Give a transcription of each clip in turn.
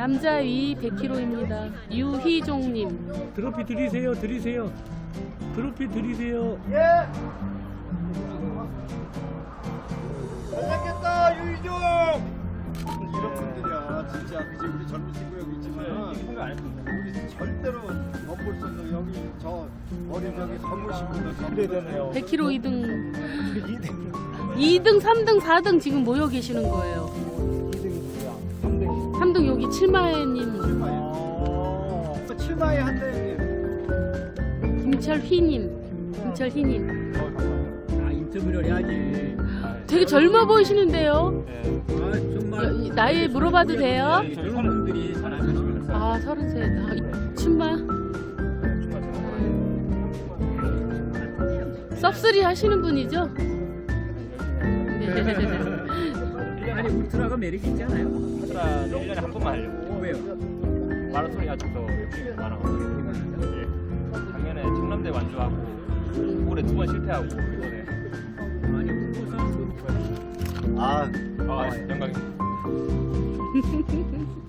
남자 위 100kg입니다. 유희종님. 트로피 드리세요, 드리세요. 트로피 드리세요. 잘생겼다 유이종 이런 분들이야 진짜 그지 우리 젊은 친구 여기 있지만 우리 절대로 못볼수 없는 여기 저 어린 저기 선무신 분들 기대되네요. 100kg 2등. 2등, 3등, 4등 지금 모여 계시는 거예요. 3등 여기 칠마애님, 또 치마에 한대 김철희님, 김철희님. 아, 인터뷰를 해야지. 되게 젊어 보이시는데요? 아, 정말. 여- 이- 나이 물어봐도 돼요? 젊은 분들이 잘하시는 아, 서른셋. 아, 이- 춘마. 섭스리 하시는 분이죠? 네. 울트라가 매력 있잖아요. 울트라 1년에 한 번만 하려고 왜요? 마라톤이 아직 더 욕심이 많아가지고 예. 작년에 청남대 완주하고 올해 두 번 실패하고 이번에 아니, 울고 사는 아아 영광입니다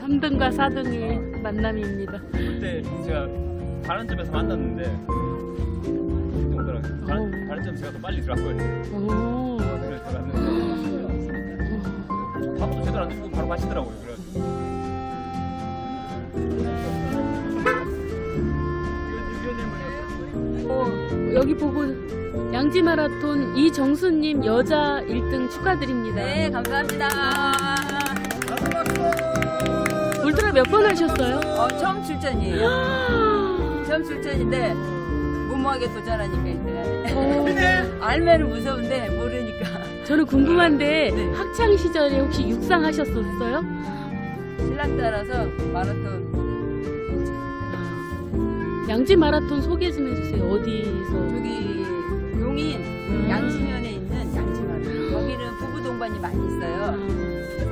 3등과 4등의 만남입니다. 그때 제가 다른 점에서 만났는데. 다른, 다른 점 제가 더 빨리 들어갔거든요 오. 그래서 들어갔는데 밥도 제대로 안 드시고 바로 가시더라고요 그래가지고 어, 여기 보고 양지 마라톤 이정수님 여자 1등 축하드립니다. 네, 감사합니다. 울트라 몇 번 하셨어요? 어, 처음 출전이에요. 처음 출전인데 무모하게 도전하니까 이제 어, 알면은 무서운데 모르니까 저는 궁금한데 네. 학창 시절에 혹시 육상 하셨었어요? 신랑 따라서 마라톤 양지 마라톤 소개 좀 해주세요. 어디서? 여기 용인 양지면에 있는 양지 마라톤 거기는 부부 동반이 많이 있어요. 그래서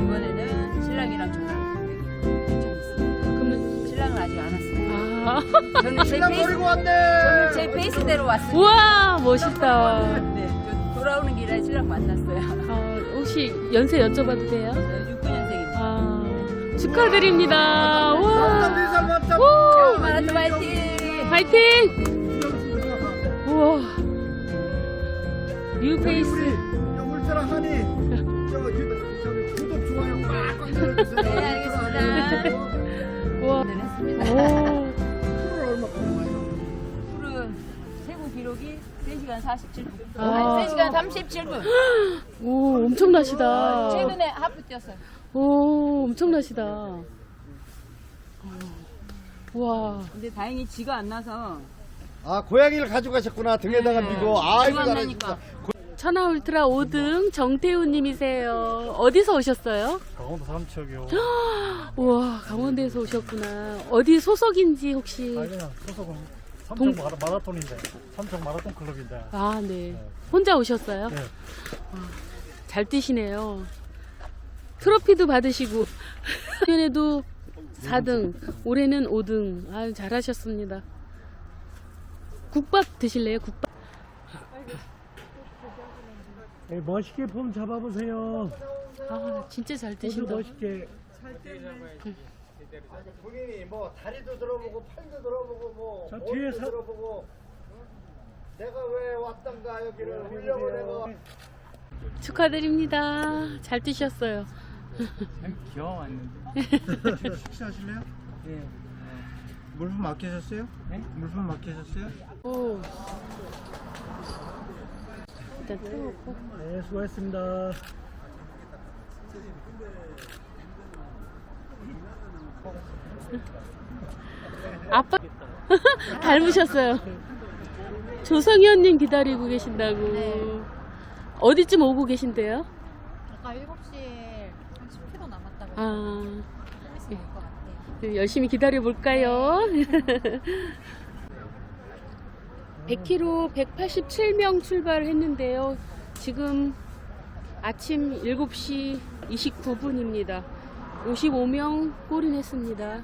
이번에는 신랑이랑 저랑. 그러면 신랑은 아직 안 왔어요. 아, 저는 제 신랑 페이스 버리고 왔네 제 페이스대로 왔습니다. 우와 멋있다. 혹시 연세 여쭤봐도 돼요? 69년생입니다. 아, 축하드립니다. 와, 오, 마라톤 화이팅! 파이팅! 우와, 뉴 페이스. 울트라 하니 저 유- 저기 구독 좋아요 꽉꽉 눌러주세요 네, 알겠습니다. 우와, 네, 했습니다. 오, 기록이 3시간 47분. 아. 아니, 3시간 37분. 오, 엄청나시다. 최근에 하프 뛰었어요. 오, 엄청나시다. 어, 우와, 근데 다행히 지가 안 나서 아 고양이를 가져가셨구나 등에다가 네. 미고 아이고 지가 안 잘하셨다 나니까. 천하 울트라 5등 정태우 님이세요. 어디서 오셨어요? 강원도 삼척이요. 우와, 강원도에서 오셨구나. 어디 소속인지 혹시? 아 그냥 소속은 삼척 동- 마라, 마라톤인데 삼척 마라톤 클럽인데. 아, 네. 혼자 오셨어요? 네. 잘 뛰시네요. 트로피도 받으시고 작년에도 4등, 올해는 5등. 아유 잘하셨습니다. 국밥 드실래요? 국밥. 네, 멋있게 폼 잡아보세요. 아 진짜 잘 아주 뛰신다. 멋있게. 본인이 뭐 다리도 들어보고 팔도 들어보고 뭐 자, 머리도 뒤에서- 들어보고 응? 내가 왜 왔던가 여기를 훈련을 내가 축하드립니다. 잘 뛰셨어요. 귀여워 왔는데 식사하실래요? 예. 물품 맡기셨어요? 네? 물품 맡기셨어요? 오. 일단 틀어놓고. 네, 수고했습니다. 아빠 닮으셨어요. 조성현님 기다리고 계신다고. 어디쯤 오고 계신데요? 아까 7시에 한 10km 남았다고 아, 같아요. 네, 열심히 기다려 볼까요? 100km 187명 출발했는데요. 지금 아침 7시 29분입니다. 55명 골인했습니다.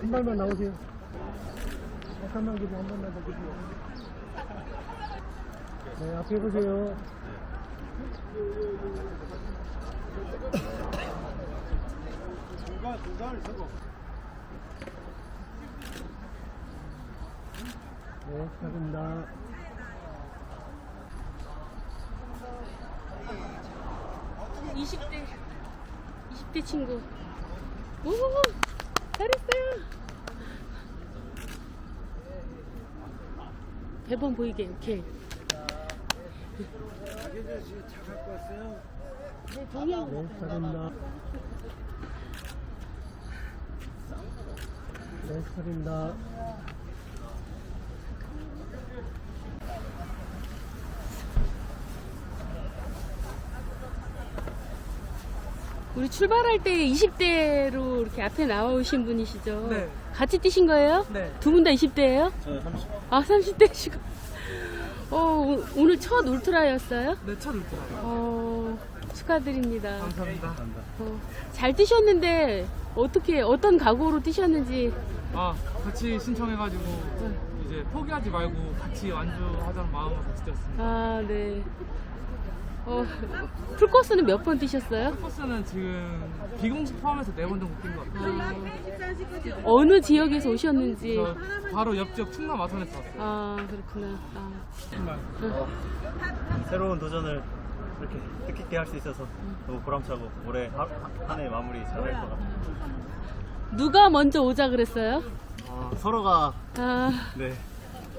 한 발만 나오세요. 잠깐만 기다려 한 번만 더 기다려. 네, 앞에 보세요. 중간 중간을 서고 네, 축하드립니다. 이십 대 20대 친구. 오, 잘했어요. 배번 보이게, 오케이. 자기들 지금 차 갖고 왔어요? 네, 동영. 네, 축하드립니다. 네, 축하드립니다. 우리 출발할 때 20대로 이렇게 앞에 나오신 분이시죠? 네. 같이 뛰신 거예요? 네. 두 분 다 20대예요? 저는 30. 아, 30대시고. 어, 오- 오늘 첫 울트라였어요? 네, 첫 울트라요. 어, 축하드립니다. 감사합니다. 어, 잘 뛰셨는데 어떻게 어떤 각오로 뛰셨는지 아, 같이 신청해가지고 이제 포기하지 말고 같이 완주하자는 마음으로 같이 뛰었습니다. 아, 네. 어, 풀코스는 몇 번 뛰셨어요? 코스는 지금 비공식 포함해서 네 번 정도 뛴 것 같아요. 어느 지역에서 오셨는지. 저 바로 옆 지역 충남 아산에서 왔어요. 아, 그렇구나. 아, 새로운 도전을 이렇게 뜻깊게 할 수 있어서 너무 보람차고 올해 한 해 마무리 잘할 것 같아요. 누가 먼저 오자 그랬어요? 어, 서로가 아, 네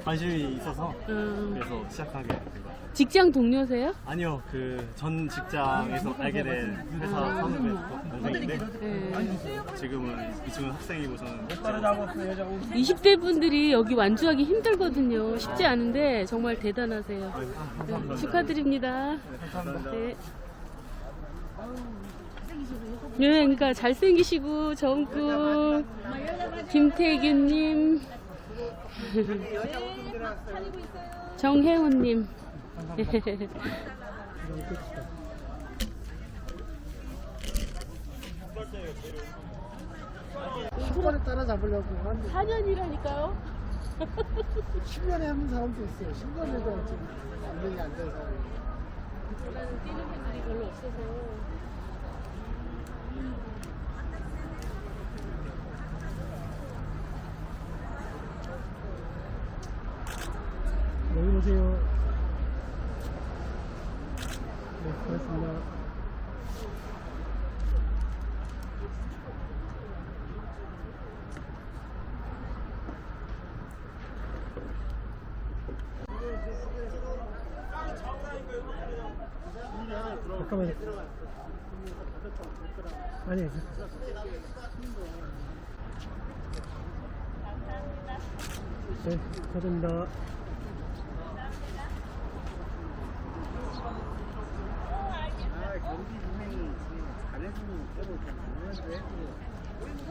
관심이 있어서 음, 그래서 시작하게 된 것 같아요. 직장 동료세요? 아니요, 그 전 직장에서 알게 된 회사 선후배 동생인데 네. 지금은 이 친구는 학생이고 저는 직장 20대 분들이 여기 완주하기 힘들거든요. 쉽지 않은데 정말 대단하세요. 네, 축하드립니다. 네. 네, 그러니까 잘생기시고 젊고 김태균님, 정혜원님. 초반에 따라잡으려고 한 4년이라니까요. 10년에 한 사람도 있어요. 10년에도 지금 안정이 안 돼서. 저는 뛰는 분들이 별로 없어서. 여기 보세요. 네, 고맙습니다. 잠깐만요. 아니, 네, 축하드립니다.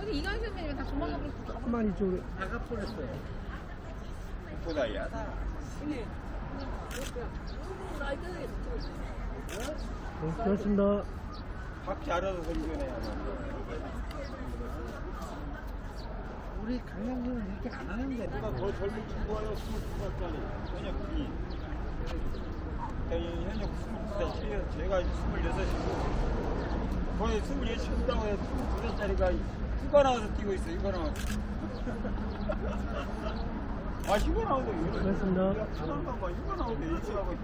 여기 이강희 선배님 다 그렇게 조금만 이쪽으로. 보다 야다 네, 고맙습니다. 바퀴 알아서 생겨내야 우리 강남구는 이렇게 안 하는데. 누가 더 젊은 친구가요? 22살짜리. 현역 이 현역 22살 제가 26이고 거의 26이라고 해서 22살짜리가 휴가 나와서 뛰고 있어 휴가 나와서. 아 휴가 그래 고맙습니다. 잠깐만 휴가 나오는데 일찍 하고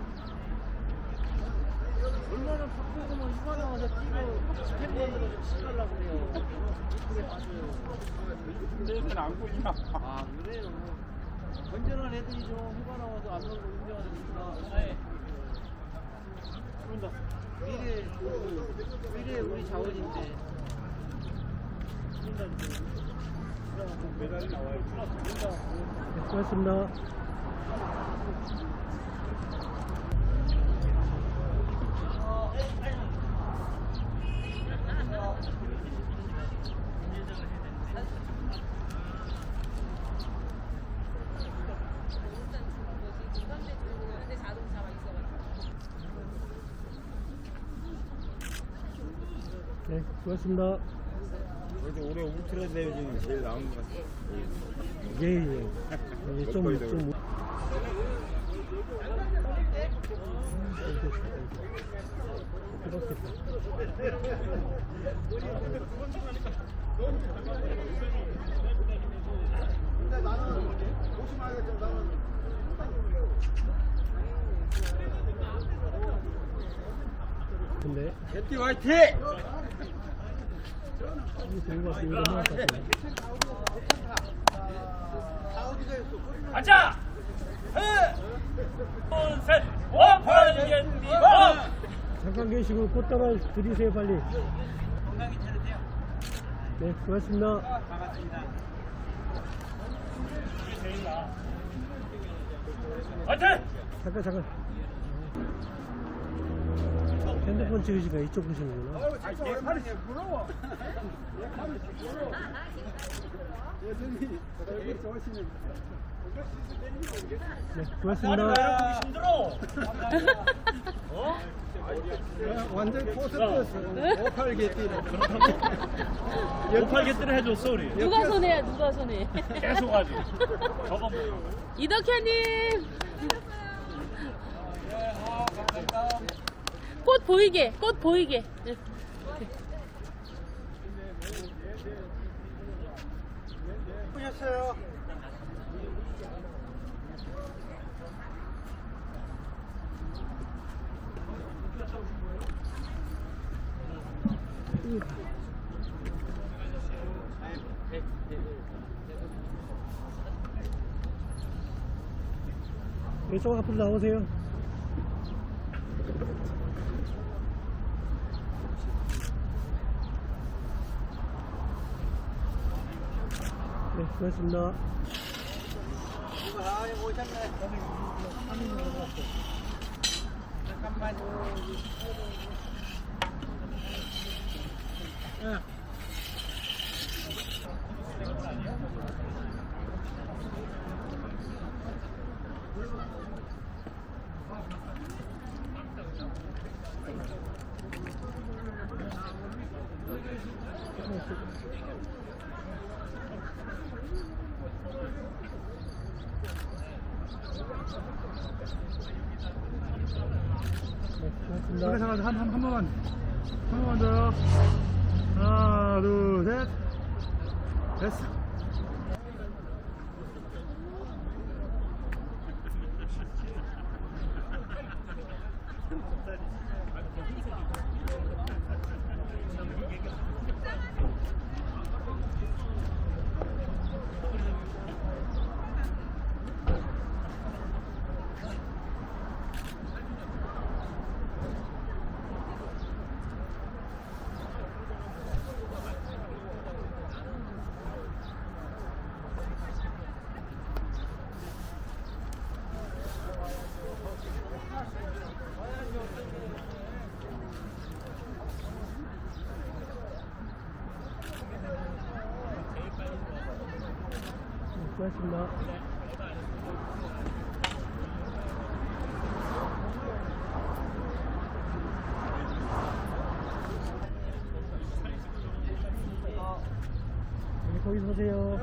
얼마나 바쁘고 뭐 나와서 뛰고 스탠드로 좀 시키려고 그래요. 내일은 안 보이나 아 그래요. 건전한 애들이 좀 휴가 나와서 안 놀고 운전하니까. 네. 그런다. 미래 그, 미래 우리 자원인데. 메달이 나와요 네, 고맙습니다. 네, 고맙습니다. 그래도 올해 울트라 대회 중에 제일 나은 것 같아요. 예예. 예, 좀, 먹거리도 좀. 그렇겠다. 근데 나는 조심하겠죠. 나는 근데 개띠 화이팅! 이 동과 이거 하나 같아. 가자! 둘셋 원팔겐디 원! 잠깐 계시고 꽃다발 드리세요 빨리. 네, 고맙습니다. 화이팅! 잠깐 잠깐. 핸드폰 찍으시니까 이쪽 보시는구나. 얘 팔이 부러워. 얘 팔이 부러워. 예선이 얼굴 좋으시네. 네, 고맙습니다. 힘들어 완전 포스트였어. 오팔 개띠로. 오팔 개뜨를 해줬어 우리. 누가 손해야 누가 손해? 계속 하지. 저거 이덕현님 꽃 보이게 꽃 보이게 네. 보셨어요? 이쪽 앞으로 나오세요. 네, 고맙습니다. 아, 오셨네. 잠깐만요. 네, 잠깐 잠깐 한, 한, 한 번만. 한 번만 더요. 하나 둘 셋. 됐어 네, 고맙습니다. 네, 거기 서세요.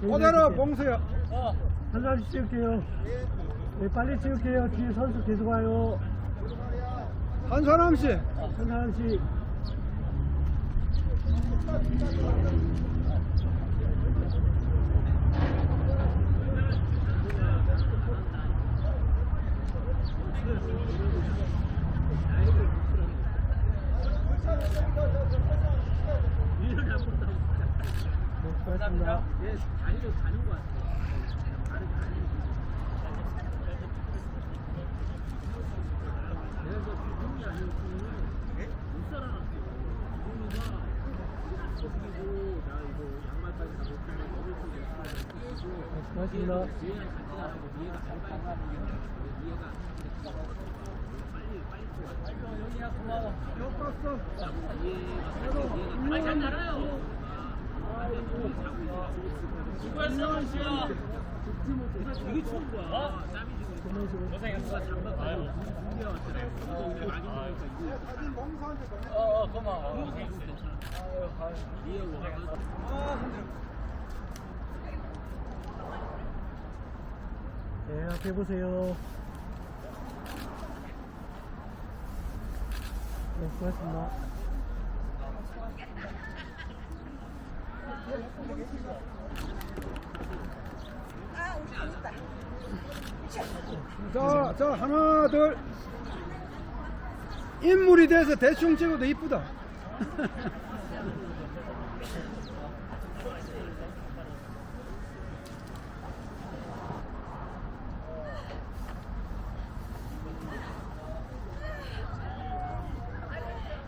네, 그대로 봉수요. 한 사람씩 찍을게요. 네, 빨리 찍을게요. 뒤에 선수 계속 와요. 한 사람씩. 한 사람씩. Thank you. 고맙습니다. 고생했어 어, 고마워. 네, 앞에 보세요. 네, 수고하셨습니다. 자, 자, 하나, 둘. 인물이 돼서 대충 찍어도 이쁘다.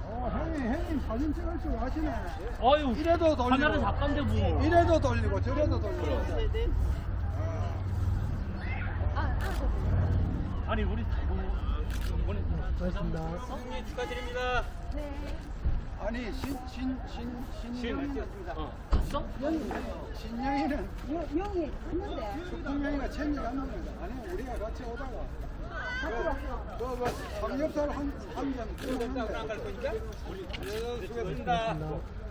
어, 형님, 형님 사진 찍을 줄 아시네. 아유, 이래도 돌리고, 카메라 작가인데 뭐. 이래도 돌리고, 저래도 돌리고. 아니, 우리 수고하셨습니다. 축하드립니다. 아니, 신, 신, 신, 신영이었습니다. 어. 있어? 신영이는 영이 있는데 숙중영이가 챙겨 안 나옵니다. 아니 우리가 같이 오다가 삼겹살.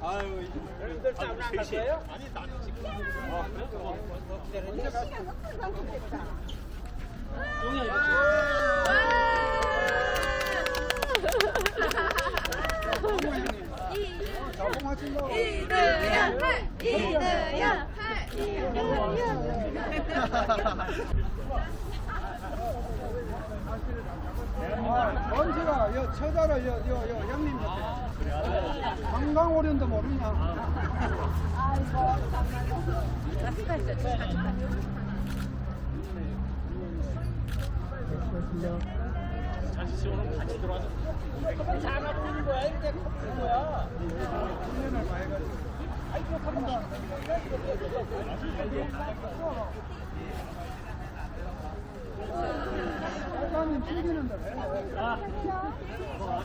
아, 이드야 할 이드야 할 아, 번지가 여 처자로 여여여 형님 관광오련도 모르냐 네, 수고하셨습니다. 잔치 오늘 같이 들어와서. 훈련을 많이 사장님 튀기는데 왜?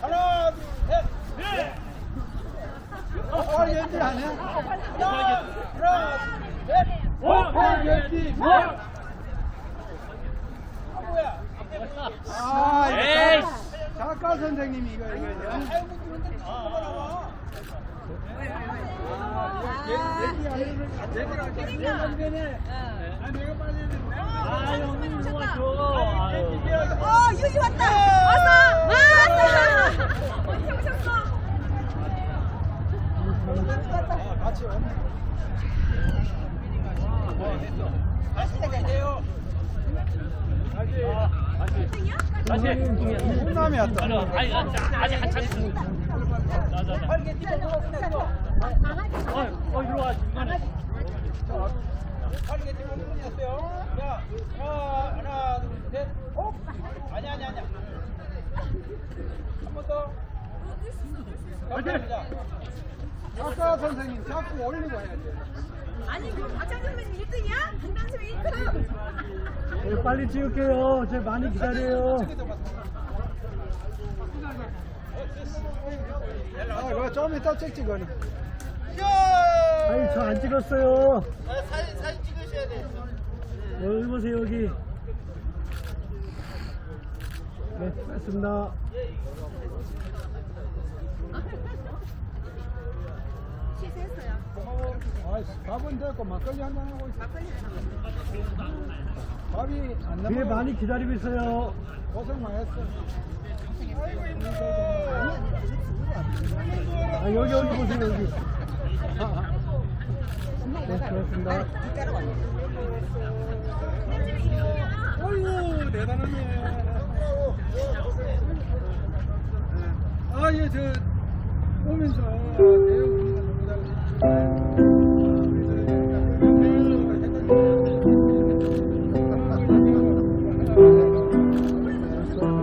하나 둘셋 어, 연지 아니야? 하나, 셋, 어, 연지, 뭐? 아, 에이! 이거 작- 작가 선생님이 이거 이거 아, 형님, 좋아줘. 아유. 어 유지 왔다 왔어 왔어 오셨어 같이 왔네. 다시. 훈남이 왔다. 아니, 아니, 아니, 아직 한참 있으니까. 자, 자, 자. 어, 어, 이리 와, 중간에. 하나, 둘, 셋. 어? 아니 아니 아니야. 한번 더. 감사합니다. 작가 선생님 자꾸 올리고 해야지. 아니 그럼 박찬 선배님 1등이야? 김단 선배님 1등 네, 빨리 찍을게요. 제 많이 기다려요. 아, 그거 좀 이따 찍지 거니. 아니, 저 안 찍었어요. 사진 사진 찍으셔야 돼. 여기 보세요, 여기. 네, 수고하셨습니다. 취소했어요 아, 밥은 됐고 막걸리 한잔 하고 있어. 밥이 안 뒤에 넘어. 많이 기다리고 있어요. 고생 많이 했어. 아, 여기, 여기 보세요, 여기. 네, 수고하셨습니다. 어이구 대단하네. 아, 예, 저 오면서.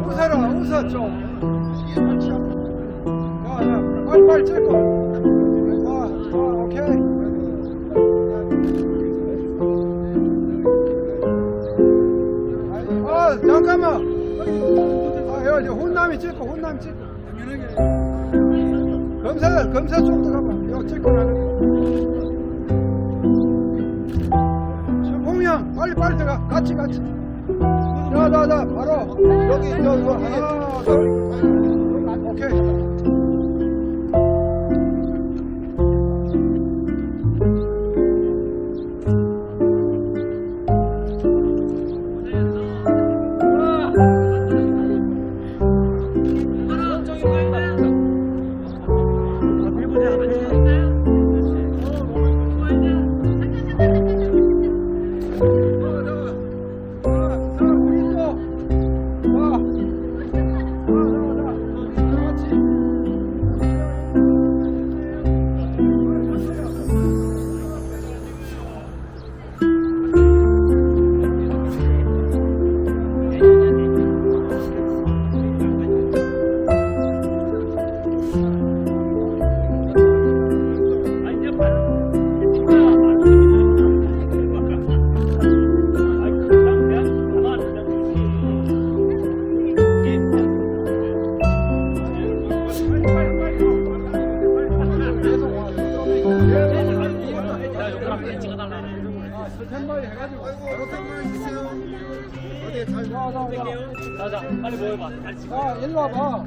웃어라, 웃어 좀. 야, 야, 빨리 빨리 찍고. 아 여기 혼남이 찍고 혼남이 찍고. 검사 검사 쪽도 가봐. 여기 찍고 나는 공양 빨리 빨리 들어가. 같이 같이. 자, 바로. 여기 저 여기 하나, 둘, 오케이. 자자 빨리 모여봐. 찍어 아, 일로 와봐.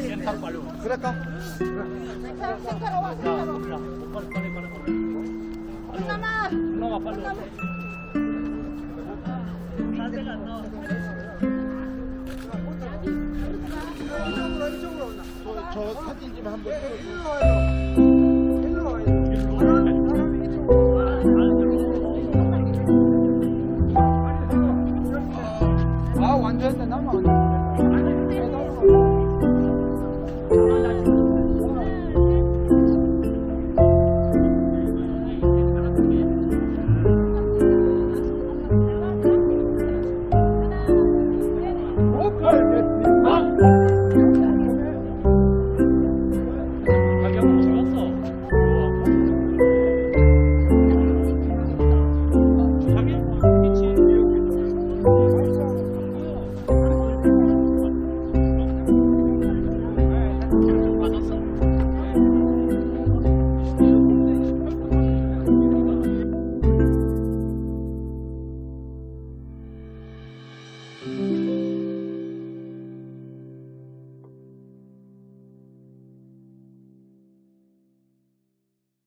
엠탑 빨리 와 그럴까? 자, 빨리 빨리 빨리 빨리. 누나마 빨리. 와. 이쪽으로, 이쪽으로. 저, 저 사진 좀 한번 찍어줘.